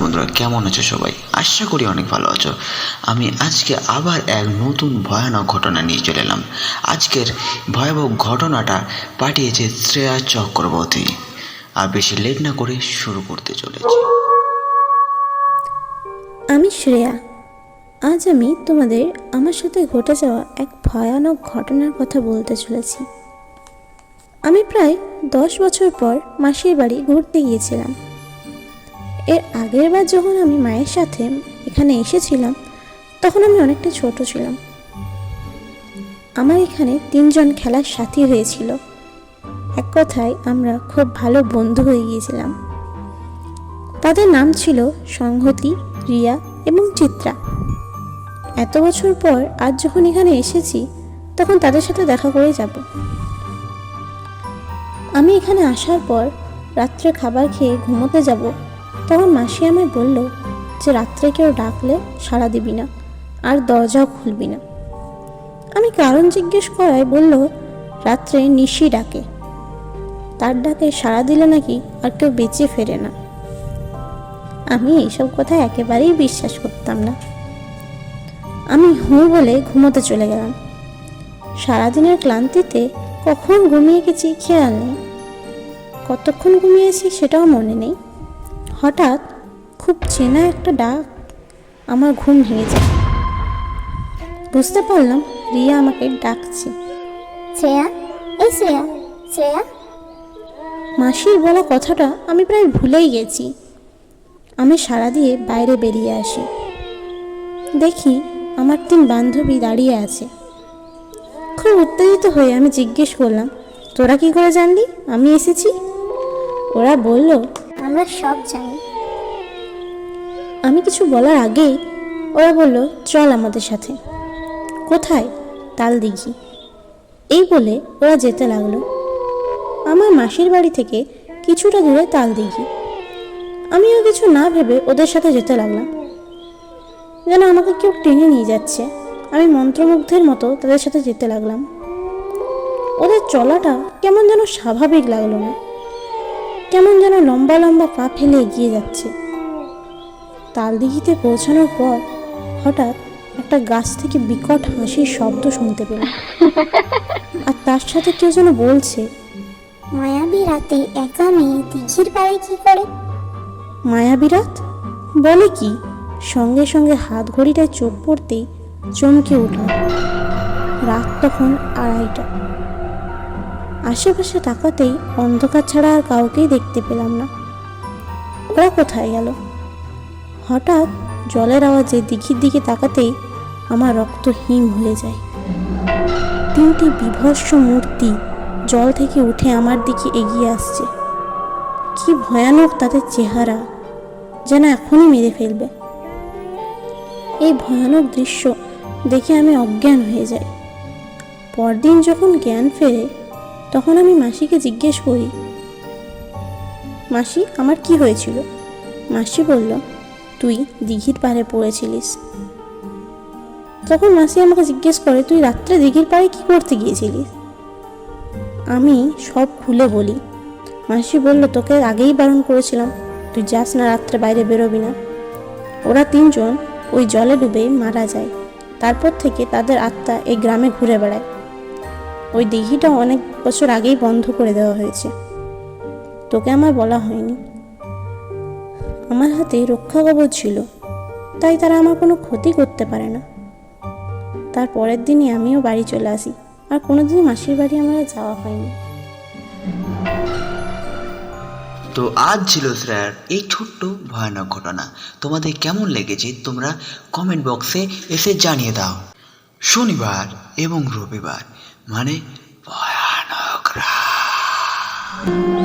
বন্ধুরা, কেমন আছো সবাই? আশা করি অনেক ভালো আছো। আমি আজকে আবার এক নতুন ভয়ানক ঘটনা নিয়ে চলে এলাম। আজকের ভয়াবহ ঘটনাটা পাঠিয়েছে শ্রেয়া চক্রবর্তী। আর বেশি লেট না করে শুরু করতে চলেছি। আমি শ্রেয়া। আজ আমি তোমাদের আমার সাথে ঘটে যাওয়া এক ভয়ানক ঘটনার কথা বলতে চলেছি। আমি প্রায় দশ বছর পর মাসির বাড়ি ঘুরতে গিয়েছিলাম। এর আগের বার যখন আমি মায়ের সাথে এখানে এসেছিলাম, তখন আমি অনেকটা ছোট ছিলাম। আমার এখানে তিনজন খেলার সাথী হয়েছিল। এক কথায় আমরা খুব ভালো বন্ধু হয়ে গিয়েছিলাম। তাদের নাম ছিল সংহতি, রিয়া এবং চিত্রা। এত বছর পর আজ যখন এখানে এসেছি, তখন তাদের সাথে দেখা করে যাব। আমি এখানে আসার পর রাত্রে খাবার খেয়ে ঘুমোতে যাব তখন মাসি আমায় বলল যে রাত্রে কেউ ডাকলে সাড়া দিবি না, আর দরজাও খুলবি না। আমি কারণ জিজ্ঞেস করায় বলল, রাত্রে নিশি ডাকে। তার ডাকে সাড়া দিলে নাকি আর কেউ বেঁচে ফেরে না। আমি এইসব কথা একেবারেই বিশ্বাস করতাম না। আমি হু বলে ঘুমোতে চলে গেলাম। সারাদিনের ক্লান্তিতে কখন ঘুমিয়ে গেছি খেয়াল নেই। কতক্ষণ ঘুমিয়েছি সেটাও মনে নেই। হঠাৎ খুব চেনা একটা ডাক আমার ঘুম ভেঙে যায়। বুঝতে পারলাম রিয়া আমাকে ডাকছে। শ্রেয়া এই শ্রেয়া শ্রেয়া। মাসির বলা কথাটা আমি প্রায় ভুলেই গেছি। আমি সাড়া দিয়ে বাইরে বেরিয়ে আসি। দেখি আমার তিন বান্ধবী দাঁড়িয়ে আছে। খুব উত্তেজিত হয়ে আমি জিজ্ঞেস করলাম তোরা কি করে জানলি? আমি এসেছি? ওরা বলল আমরা সব জানি। আমি কিছু বলার আগেই ওরা বলল, চল আমাদের সাথে। কোথায়? তাল দিঘি এই বলে ওরা যেতে লাগল। আমার মাসির বাড়ি থেকে কিছুটা দূরে তাল দিঘি আমিও কিছু না ভেবে ওদের সাথে যেতে লাগলাম। যেন আমাকে কেউ টেনে নিয়ে যাচ্ছে, আমি মন্ত্রমুগ্ধের মতো তাদের সাথে যেতে লাগলাম। ওদের চলাটা কেমন যেন স্বাভাবিক লাগল না। কেমন যেন লম্বা লম্বা পা ফেলে এগিয়ে যাচ্ছে। তালদিঘিতে পৌঁছানোর পর হঠাৎ একটা গাছ থেকে বিকট হাসির শব্দ শুনতে পেলাম আর তার সাথে কেউ যেন বলছে মায়াবী রাতে একা মেয়ে দিঘির পাড়ে কি করে? মায়াবিরাত বলে কি? সঙ্গে সঙ্গে হাত ঘড়িটায় চোখ পড়তেই চমকে উঠলাম রাত তখন আড়াইটা। আশেপাশে তাকাতেই অন্ধকার ছাড়া আর কাউকেই দেখতে পেলাম না। ওরা কোথায় গেল? হঠাৎ জলের আওয়াজে দিঘির দিকে তাকাতেই আমার রক্ত হিম হয়ে যায়। তিনটি বিভৎস মূর্তি জল থেকে উঠে আমার দিকে এগিয়ে আসছে। কি ভয়ানক তাদের চেহারা যেন এখনই মেরে ফেলবে। এই ভয়ানক দৃশ্য দেখে আমি অজ্ঞান হয়ে যাই। পরদিন যখন জ্ঞান ফেরে তখন আমি মাসিকে জিজ্ঞেস করি, মাসি, আমার কি হয়েছিল? মাসি বলল, তুই দিঘির পাড়ে পড়েছিলিস। তখন মাসি আমাকে জিজ্ঞেস করে, তুই রাত্রে দিঘির পাড়ে কি করতে গিয়েছিলিস? আমি সব খুলে বলি। মাসি বলল, তোকে আগেই বারণ করেছিলাম, তুই যাস না রাত্রে বাইরে বেরোবি না। ওরা তিনজন ওই জলে ডুবে মারা যায়। তারপর থেকে তাদের আত্মা এই গ্রামে ঘুরে বেড়ায়। ওই দিঘিটা অনেক বছর আগেই বন্ধ করে দেওয়া হয়েছে। তোকে আমার বলা হয়নি। আমার হাতে রক্ষা কবচ ছিল, তাই তারা আমার কোনো ক্ষতি করতে পারে না। তার পরের দিনই আমিও বাড়ি চলে আসি, আর কোনোদিনই মাসির বাড়ি আমার যাওয়া হয়নি। তো আজ ছিল স্যার এই ছোট্ট ভয়ানক ঘটনা। তোমাদের কেমন লেগেছে তোমরা কমেন্ট বক্সে এসে জানিয়ে দাও। শনিবার এবং রবিবার। মানে ভয়ানক রাত